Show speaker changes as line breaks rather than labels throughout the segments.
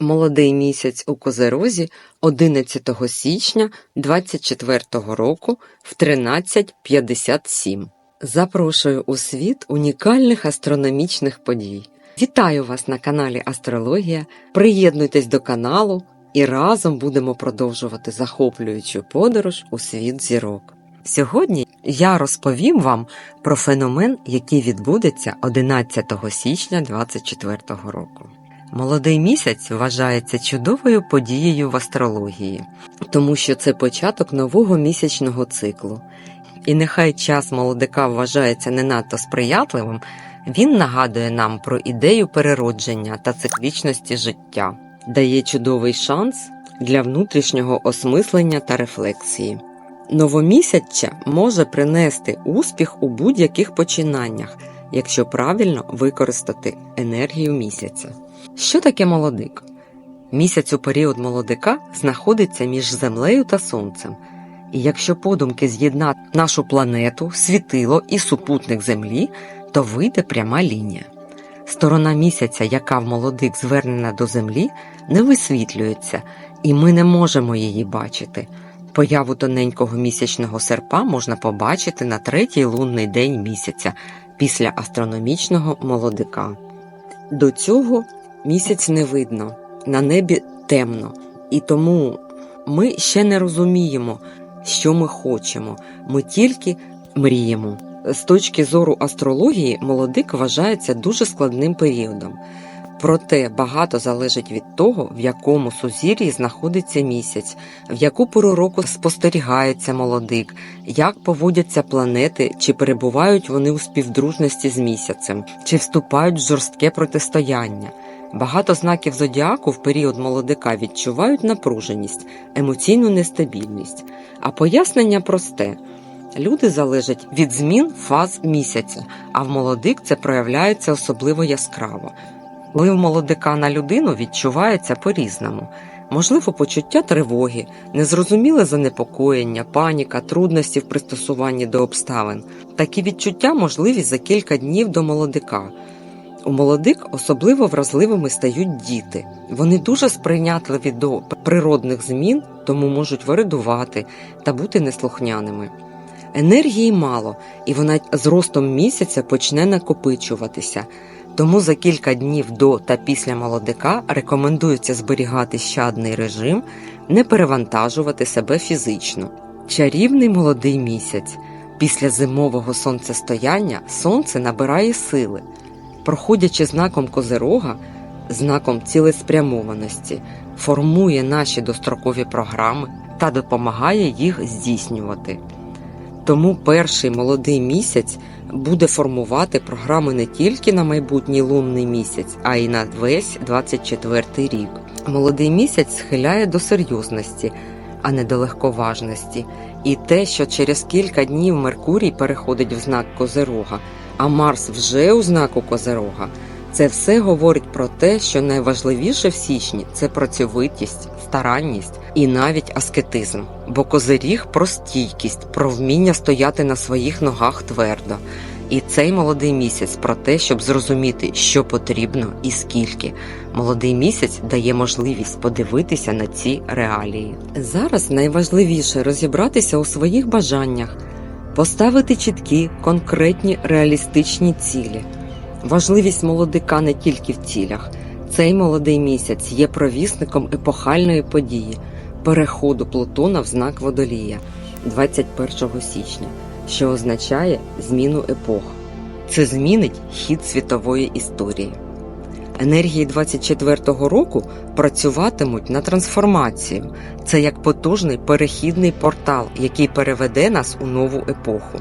Молодий місяць у Козерозі 11 січня 24 року в 13.57. Запрошую у світ унікальних астрономічних подій. Вітаю вас на каналі Астрологія. Приєднуйтесь до каналу і разом будемо продовжувати захоплюючу подорож у світ зірок. Сьогодні я розповім вам про феномен, який відбудеться 11 січня 2024 року. Молодий місяць вважається чудовою подією в астрології, тому що це початок нового місячного циклу. І нехай час молодика вважається не надто сприятливим, він нагадує нам про ідею переродження та циклічності життя, дає чудовий шанс для внутрішнього осмислення та рефлексії. Новомісяччя може принести успіх у будь-яких починаннях, якщо правильно використати енергію місяця. Що таке молодик? Місяць у період молодика знаходиться між землею та сонцем. І якщо подумки з'єднати нашу планету, світило і супутник Землі, то вийде пряма лінія. Сторона місяця, яка в молодик звернена до Землі, не висвітлюється, і ми не можемо її бачити. Появу тоненького місячного серпа можна побачити на третій лунний день місяця після астрономічного молодика. До цього місяць не видно, на небі темно, і тому ми ще не розуміємо, що ми хочемо, ми тільки мріємо. З точки зору астрології, молодик вважається дуже складним періодом. Проте багато залежить від того, в якому сузір'ї знаходиться місяць, в яку пору року спостерігається молодик, як поводяться планети, чи перебувають вони у співдружності з місяцем, чи вступають в жорстке протистояння. Багато знаків зодіаку в період молодика відчувають напруженість, емоційну нестабільність. А пояснення просте. Люди залежать від змін фаз місяця, а в молодик це проявляється особливо яскраво. Вплив молодика на людину відчувається по-різному. Можливо, почуття тривоги, незрозуміле занепокоєння, паніка, трудності в пристосуванні до обставин. Такі відчуття можливі за кілька днів до молодика. У молодик особливо вразливими стають діти. Вони дуже сприйнятливі до природних змін, тому можуть виридувати та бути неслухняними. Енергії мало, і вона з ростом місяця почне накопичуватися. Тому за кілька днів до та після молодика рекомендується зберігати щадний режим, не перевантажувати себе фізично. Чарівний молодий місяць. Після зимового сонцестояння сонце набирає сили, проходячи знаком козирога, знаком цілеспрямованості, формує наші дострокові програми та допомагає їх здійснювати. Тому перший молодий місяць буде формувати програми не тільки на майбутній лунний місяць, а й на весь 24 рік. Молодий місяць схиляє до серйозності, а не до легковажності. І те, що через кілька днів Меркурій переходить в знак Козерога, а Марс вже у знаку Козерога, це все говорить про те, що найважливіше в січні це працьовитість, старанність і навіть аскетизм. Бо козиріг про стійкість, про вміння стояти на своїх ногах твердо. І цей молодий місяць про те, щоб зрозуміти, що потрібно і скільки. Молодий місяць дає можливість подивитися на ці реалії. Зараз найважливіше розібратися у своїх бажаннях, поставити чіткі, конкретні, реалістичні цілі. Важливість молодика не тільки в цілях. Цей молодий місяць є провісником епохальної події переходу Плутона в знак Водолія 21 січня, що означає зміну епох. Це змінить хід світової історії. Енергії 24-го року працюватимуть на трансформацію. Це як потужний перехідний портал, який переведе нас у нову епоху.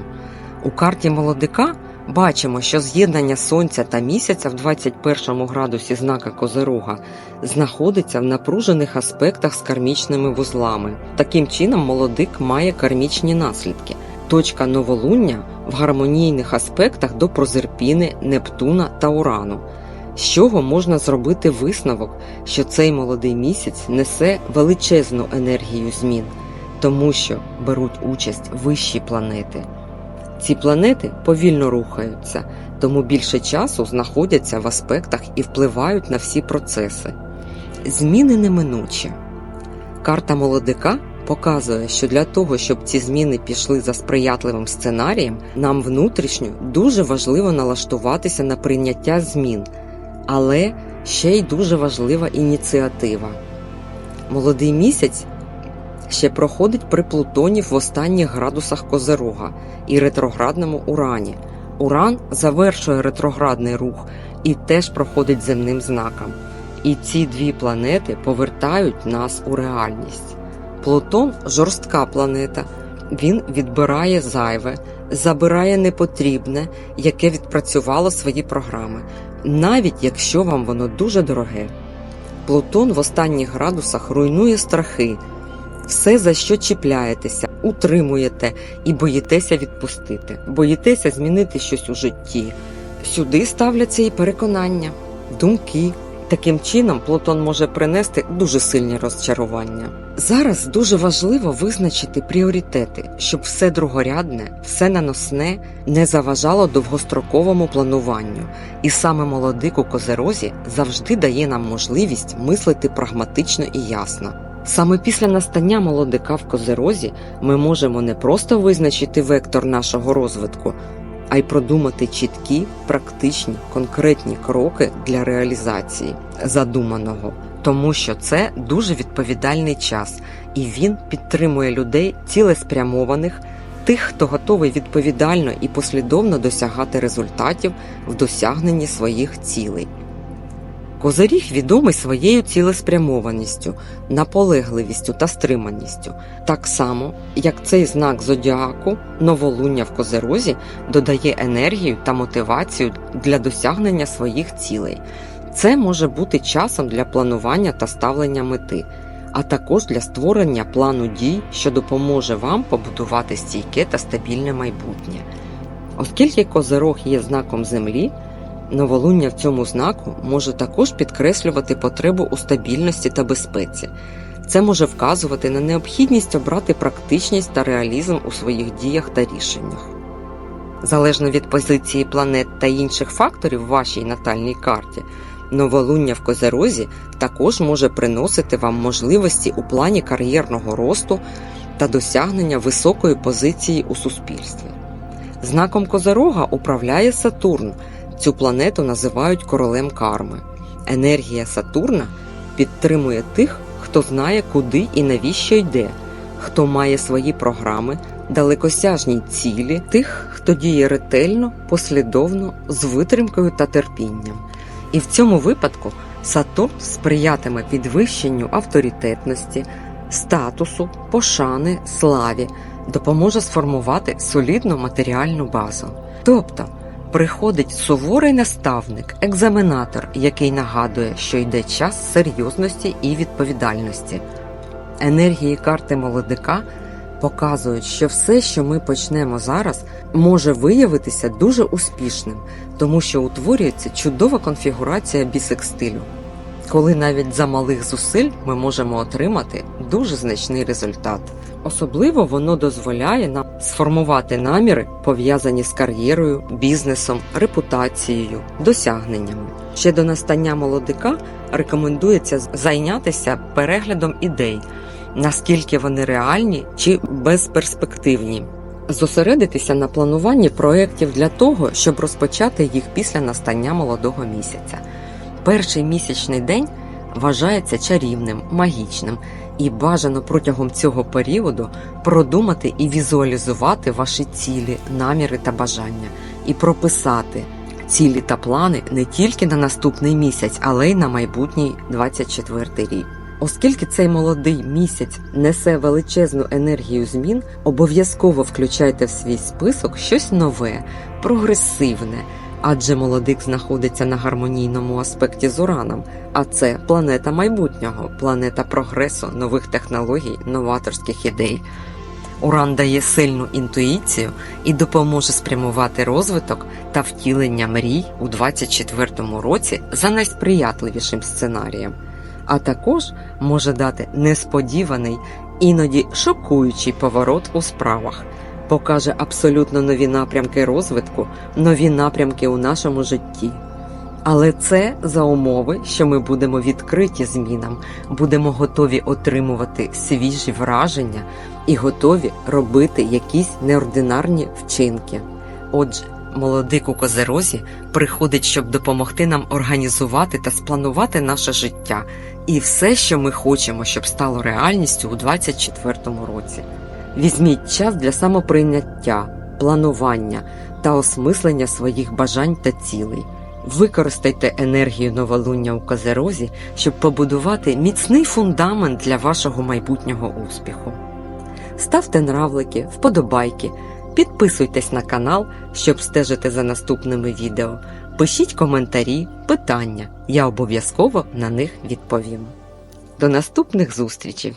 У карті молодика бачимо, що з'єднання Сонця та місяця в 21 градусі знака Козирога знаходиться в напружених аспектах з кармічними вузлами. Таким чином, молодик має кармічні наслідки. Точка новолуння в гармонійних аспектах до Прозерпіни, Нептуна та Урану. З чого можна зробити висновок, що цей молодий місяць несе величезну енергію змін, тому що беруть участь вищі планети. Ці планети повільно рухаються, тому більше часу знаходяться в аспектах і впливають на всі процеси. Зміни неминучі. Карта молодика показує, що для того, щоб ці зміни пішли за сприятливим сценарієм, нам внутрішньо дуже важливо налаштуватися на прийняття змін, але ще й дуже важлива ініціатива. Молодий місяць ще проходить при Плутоні в останніх градусах Козерога і ретроградному Урані. Уран завершує ретроградний рух і теж проходить земним знаком. І ці дві планети повертають нас у реальність. Плутон жорстка планета. Він відбирає зайве, забирає непотрібне, яке відпрацювало свої програми, навіть якщо вам воно дуже дороге. Плутон в останніх градусах руйнує страхи, все, за що чіпляєтеся, утримуєте і боїтеся відпустити, боїтеся змінити щось у житті. Сюди ставляться і переконання, думки. Таким чином, Плутон може принести дуже сильні розчарування. Зараз дуже важливо визначити пріоритети, щоб все другорядне, все наносне не заважало довгостроковому плануванню. І саме молодик у козерозі завжди дає нам можливість мислити прагматично і ясно. Саме після настання молодика в козерозі ми можемо не просто визначити вектор нашого розвитку, а й продумати чіткі, практичні, конкретні кроки для реалізації задуманого, тому що це дуже відповідальний час, і він підтримує людей цілеспрямованих, тих, хто готовий відповідально і послідовно досягати результатів в досягненні своїх цілей. Козиріг відомий своєю цілеспрямованістю, наполегливістю та стриманістю, так само, як цей знак зодіаку, новолуння в козерозі додає енергію та мотивацію для досягнення своїх цілей. Це може бути часом для планування та ставлення мети, а також для створення плану дій, що допоможе вам побудувати стійке та стабільне майбутнє. Оскільки козирог є знаком землі. Новолуння в цьому знаку може також підкреслювати потребу у стабільності та безпеці. Це може вказувати на необхідність обрати практичність та реалізм у своїх діях та рішеннях. Залежно від позиції планет та інших факторів в вашій натальній карті, новолуння в Козерозі також може приносити вам можливості у плані кар'єрного росту та досягнення високої позиції у суспільстві. Знаком Козерога управляє Сатурн. Цю планету називають королем карми. Енергія Сатурна підтримує тих, хто знає, куди і навіщо йде, хто має свої програми, далекосяжні цілі, тих, хто діє ретельно, послідовно, з витримкою та терпінням. І в цьому випадку Сатурн сприятиме підвищенню авторитетності, статусу, пошани, славі, допоможе сформувати солідну матеріальну базу. Тобто Приходить суворий наставник, екзаменатор, який нагадує, що йде час серйозності і відповідальності. Енергії карти молодика показують, що все, що ми почнемо зараз, може виявитися дуже успішним, тому що утворюється чудова конфігурація бісекстилю, коли навіть за малих зусиль ми можемо отримати дуже значний результат. Особливо воно дозволяє нам сформувати наміри, пов'язані з кар'єрою, бізнесом, репутацією, досягненнями. Ще до настання молодика рекомендується зайнятися переглядом ідей, наскільки вони реальні чи безперспективні. Зосередитися на плануванні проєктів для того, щоб розпочати їх після настання молодого місяця. Перший місячний день вважається чарівним, магічним і бажано протягом цього періоду продумати і візуалізувати ваші цілі, наміри та бажання, і прописати цілі та плани не тільки на наступний місяць, але й на майбутній 24 рік. Оскільки цей молодий місяць несе величезну енергію змін, обов'язково включайте в свій список щось нове, прогресивне адже молодик знаходиться на гармонійному аспекті з Ураном, а це планета майбутнього, планета прогресу, нових технологій, новаторських ідей. Уран дає сильну інтуїцію і допоможе спрямувати розвиток та втілення мрій у 2024 році за найсприятливішим сценарієм, а також може дати несподіваний, іноді шокуючий поворот у справах покаже абсолютно нові напрямки розвитку, нові напрямки у нашому житті. Але це за умови, що ми будемо відкриті змінам, будемо готові отримувати свіжі враження і готові робити якісь неординарні вчинки. Отже, молодик у козерозі приходить, щоб допомогти нам організувати та спланувати наше життя і все, що ми хочемо, щоб стало реальністю у 2024 році. Візьміть час для самоприйняття, планування та осмислення своїх бажань та цілей. Використайте енергію новолуння у козерозі, щоб побудувати міцний фундамент для вашого майбутнього успіху. Ставте нравлики, вподобайки, підписуйтесь на канал, щоб стежити за наступними відео. Пишіть коментарі, питання, я обов'язково на них відповім. До наступних зустрічей!